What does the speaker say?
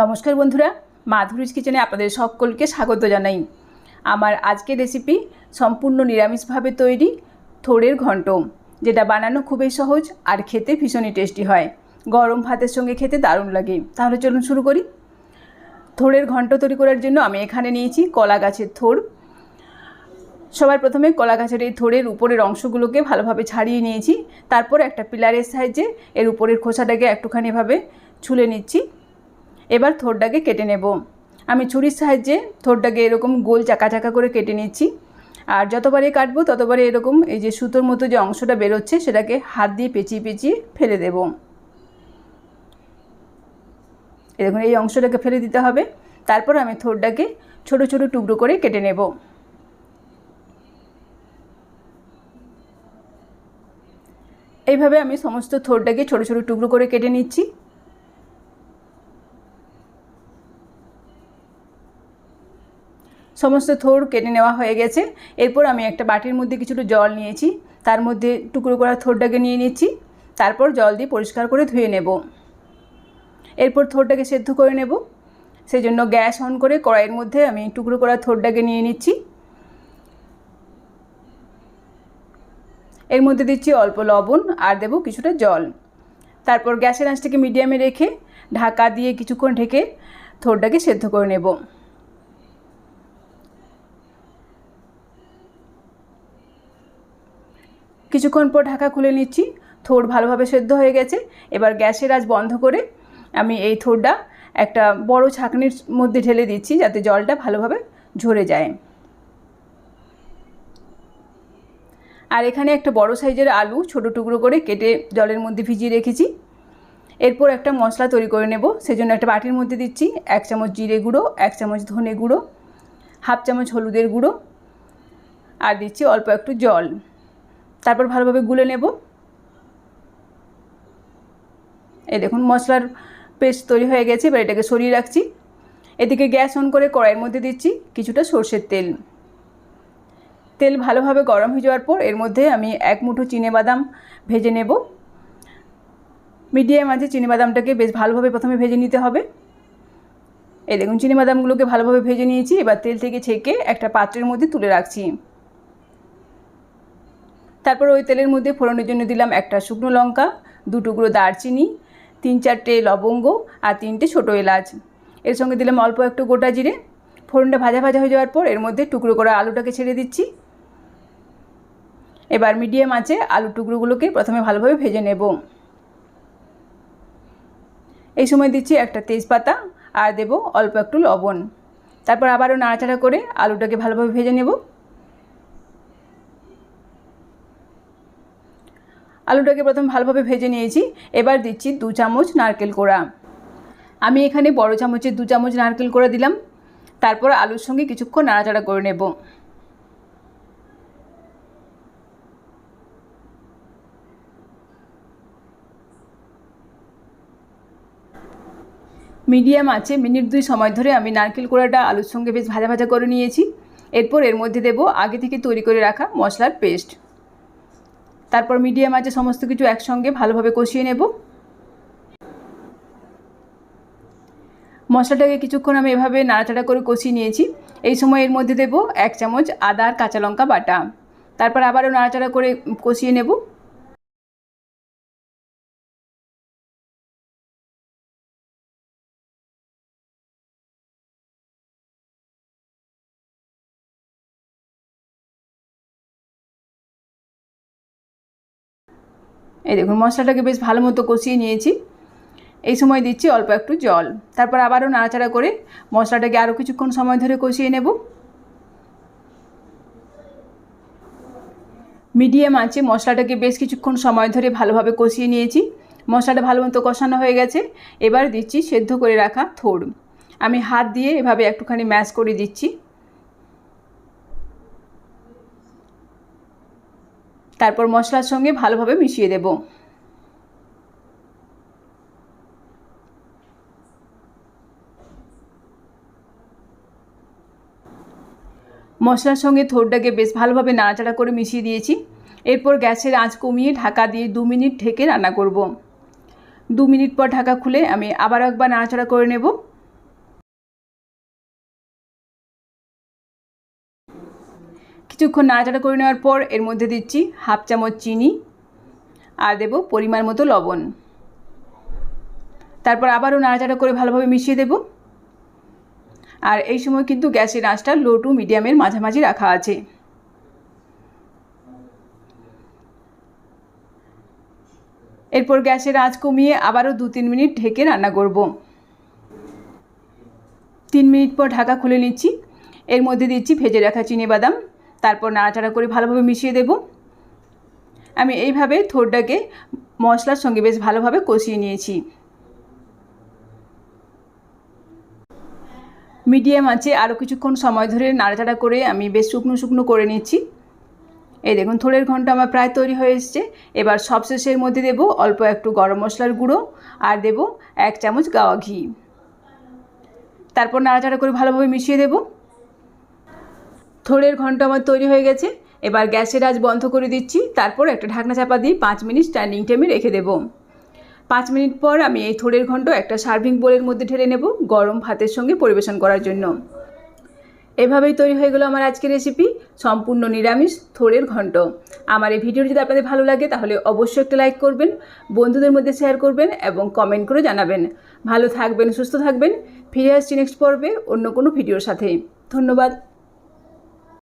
নমস্কার বন্ধুরা, মাধুরীজ কিচেনে আপনাদের সকলকে স্বাগত জানাই। আমার আজকের রেসিপি সম্পূর্ণ নিরামিষভাবে তৈরি থোড়ের ঘন্ট, যেটা বানানো খুবই সহজ আর খেতে ভীষণই টেস্টি হয়। গরম ভাতের সঙ্গে খেতে দারুণ লাগে। তাহলে চলুন শুরু করি। থোড়ের ঘন্ট তৈরি করার জন্য আমি এখানে নিয়েছি কলা গাছের থোড়। সবার প্রথমে কলা গাছের এই থোড়ের উপরের অংশগুলোকে ভালোভাবে ছাড়িয়ে নিয়েছি। তারপর একটা পিলারের সাহায্যে এর উপরের খোসাটাকে একটুখানি এভাবে ছুলে নিচ্ছি। এবার থোরটাকে কেটে নেব। আমি ছুরির সাহায্যে থোরটাকে এরকম গোল চাকা চাকা করে কেটে নিচ্ছি। আর যতবারে কাটবো ততবারে এরকম এই যে সুতোর মতো যে অংশটা বেরোচ্ছে, সেটাকে হাত দিয়ে পেঁচিয়ে পেঁচিয়ে ফেলে দেব। এরকম এই অংশটাকে ফেলে দিতে হবে। তারপর আমি থোরটাকে ছোট ছোট টুকরো করে কেটে নেব। এইভাবে আমি সমস্ত থোরটাকে ছোট ছোট টুকরো করে কেটে নিচ্ছি। সমস্ত থোর কেটে নেওয়া হয়ে গেছে। এরপর আমি একটা বাটির মধ্যে কিছুটা জল নিয়েছি। তার মধ্যে টুকরো করা থোরটাকে নিয়ে নিচ্ছি। তারপর জল দিয়ে পরিষ্কার করে ধুয়ে নেব। এরপর থোরটাকে সেদ্ধ করে নেব। সেই জন্য গ্যাস অন করে কড়াইয়ের মধ্যে আমি টুকরো করা থোরটাকে নিয়ে নিচ্ছি। এর মধ্যে দিচ্ছি অল্প লবণ আর দেব কিছুটা জল। তারপর গ্যাসের আঁচটাকে মিডিয়ামে রেখে ঢাকা দিয়ে কিছুক্ষণ ঢেকে থোরটাকে সেদ্ধ করে নেব। কিছুক্ষণ পর ঢাকা খুলে নিচ্ছি। থোর ভালোভাবে সেদ্ধ হয়ে গেছে। এবার গ্যাসের আজ বন্ধ করে আমি এই থোরটা একটা বড় ছাঁকনির মধ্যে ঢেলে দিচ্ছি যাতে জলটা ভালোভাবে ঝরে যায়। আর এখানে একটা বড় সাইজের আলু ছোট টুকরো করে কেটে জলের মধ্যে ভিজিয়ে রেখেছি। এরপর একটা মশলা তৈরি করে নেব। সেজন্য একটা বাটির মধ্যে দিচ্ছি এক চামচ জিরে গুঁড়ো, এক চামচ ধনে গুঁড়ো, হাফ চামচ হলুদের গুঁড়ো, আর দিচ্ছি অল্প একটু জল। তারপর ভালোভাবে গুলে নেব। এই দেখুন, মশলার পেস্ট তৈরি হয়ে গেছে, এবার এটাকে সরিয়ে রাখছি। এদিকে গ্যাস অন করে কড়াইয়ের মধ্যে দিচ্ছি কিছুটা সর্ষের তেল। তেল ভালোভাবে গরম হয়ে যাওয়ার পর এর মধ্যে আমি এক মুঠো বাদাম ভেজে নেব। মিডিয়াম আছে বাদামটাকে বেশ ভালোভাবে প্রথমে ভেজে নিতে হবে। এই দেখুন বাদামগুলোকে ভালোভাবে ভেজে নিয়েছি। এবার তেল থেকে ছেঁকে একটা পাত্রের মধ্যে তুলে রাখছি। তারপর ওই তেলের মধ্যে ফোড়নের জন্য দিলাম একটা শুকনো লঙ্কা, দু টুকরো দারচিনি, তিন চারটে লবঙ্গ আর তিনটে ছোটো এলাচ। এর সঙ্গে দিলাম অল্প একটু গোটা জিরে। ফোড়নটা ভাজা ভাজা হয়ে যাওয়ার পর এর মধ্যে টুকরো করা আলুটাকে ছেড়ে দিচ্ছি। এবার মিডিয়াম আছে আলু টুকরোগুলোকে প্রথমে ভালোভাবে ভেজে নেব। এই সময় দিচ্ছি একটা তেজপাতা আর দেব অল্প একটু লবণ। তারপর আবারও নাড়াচাড়া করে আলুটাকে ভালোভাবে ভেজে নেব। আলুটাকে প্রথম ভালোভাবে ভেজে নিয়েছি। এবার দিচ্ছি দু চামচ নারকেল কোড়া। আমি এখানে বড় চামচের দু চামচ নারকেল কোড়া দিলাম। তারপর আলুর সঙ্গে কিছুক্ষণ নাড়াচাড়া করে নেব। মিডিয়াম আছে, মিনিট দুই সময় ধরে আমি নারকেল কোড়াটা আলুর সঙ্গে বেশ ভাজা ভাজা করে নিয়েছি। এরপর এর মধ্যে দেব আগে থেকে তৈরি করে রাখা মশলার পেস্ট। তারপর মিডিয়াম আছে, সমস্ত কিছু একসঙ্গে ভালোভাবে কষিয়ে নেব। মশলাটাকে কিছুক্ষণ আমি এভাবে নাড়াচাড়া করে কষিয়ে নিয়েছি। এই সময় এর মধ্যে দেব এক চামচ আদা আর কাঁচা লঙ্কা বাটা। তারপর আবারও নাড়াচাড়া করে কষিয়ে নেব। এই দেখুন, মশলাটাকে বেশ ভালো মতো কষিয়ে নিয়েছি। এই সময় দিচ্ছি অল্প একটু জল। তারপর আবারও নাড়াচাড়া করে মশলাটাকে আরও কিছুক্ষণ সময় ধরে কষিয়ে নেব। মিডিয়াম আছে মশলাটাকে বেশ কিছুক্ষণ সময় ধরে ভালোভাবে কষিয়ে নিয়েছি। মশলাটা ভালো মতো কষানো হয়ে গেছে। এবার দিচ্ছি সেদ্ধ করে রাখা থোড়। আমি হাত দিয়ে এভাবে একটুখানি ম্যাশ করে দিচ্ছি। তারপর মশলার সঙ্গে ভালোভাবে মিশিয়ে দেব। মশলার সঙ্গে থোরটাকে বেশ ভালোভাবে নাড়াচাড়া করে মিশিয়ে দিয়েছি। এরপর গ্যাসের আঁচ কমিয়ে ঢাকা দিয়ে দু মিনিট ঢেকে রান্না করব। দু মিনিট পর ঢাকা খুলে আমি আবার একবার নাড়াচাড়া করে নেব। কিছুক্ষণ নাড়াচাড়া করে নেওয়ার পর এর মধ্যে দিচ্ছি হাফ চামচ চিনি আর দেব পরিমাণ মতো লবণ। তারপর আবারও নাড়াচাড়া করে ভালোভাবে মিশিয়ে দেব। আর এই সময় কিন্তু গ্যাসের আঁচটা লো টু মিডিয়ামের মাঝামাঝি রাখা আছে। এরপর গ্যাসের আঁচ কমিয়ে আবারও দু তিন মিনিট ঢেকে রান্না করব। তিন মিনিট পর ঢাকা খুলে নিচ্ছি। এর মধ্যে দিচ্ছি ভেজে রাখা চিনি বাদাম। তারপর নাড়াচাড়া করে ভালোভাবে মিশিয়ে দেব। আমি এইভাবে থোরটাকে মশলার সঙ্গে বেশ ভালোভাবে কষিয়ে নিয়েছি। মিডিয়াম আছে আরও কিছুক্ষণ সময় ধরে নাড়াচাড়া করে আমি বেশ শুকনো শুকনো করে নিচ্ছি। এই দেখুন থোড়ের ঘণ্টা আমার প্রায় তৈরি হয়ে এসছে। এবার সবশেষের মধ্যে দেব অল্প একটু গরম মশলার গুঁড়ো আর দেব এক চামচ গাওয়া ঘি। তারপর নাড়াচাড়া করে ভালোভাবে মিশিয়ে দেব। থোড়ের ঘণ্টা আমার তৈরি হয়ে গেছে। এবার গ্যাসের আজ বন্ধ করে দিচ্ছি। তারপর একটা ঢাকনা চাপা দিয়ে পাঁচ মিনিট স্ট্যান্ডিং টাইমে রেখে দেবো। পাঁচ মিনিট পর আমি এই থোড়ের ঘন্ট একটা সার্ভিং বোলের মধ্যে ঢেলে নেব গরম ভাতের সঙ্গে পরিবেশন করার জন্য। এভাবেই তৈরি হয়ে গেলো আমার আজকের রেসিপি সম্পূর্ণ নিরামিষ থোড়ের ঘন্ট। আমার এই ভিডিওটি যদি আপনাদের ভালো লাগে তাহলে অবশ্যই একটা লাইক করবেন, বন্ধুদের মধ্যে শেয়ার করবেন এবং কমেন্ট করে জানাবেন। ভালো থাকবেন, সুস্থ থাকবেন। ফিরে আসছি নেক্সট পর্বে অন্য কোনো ভিডিওর সাথে। ধন্যবাদ।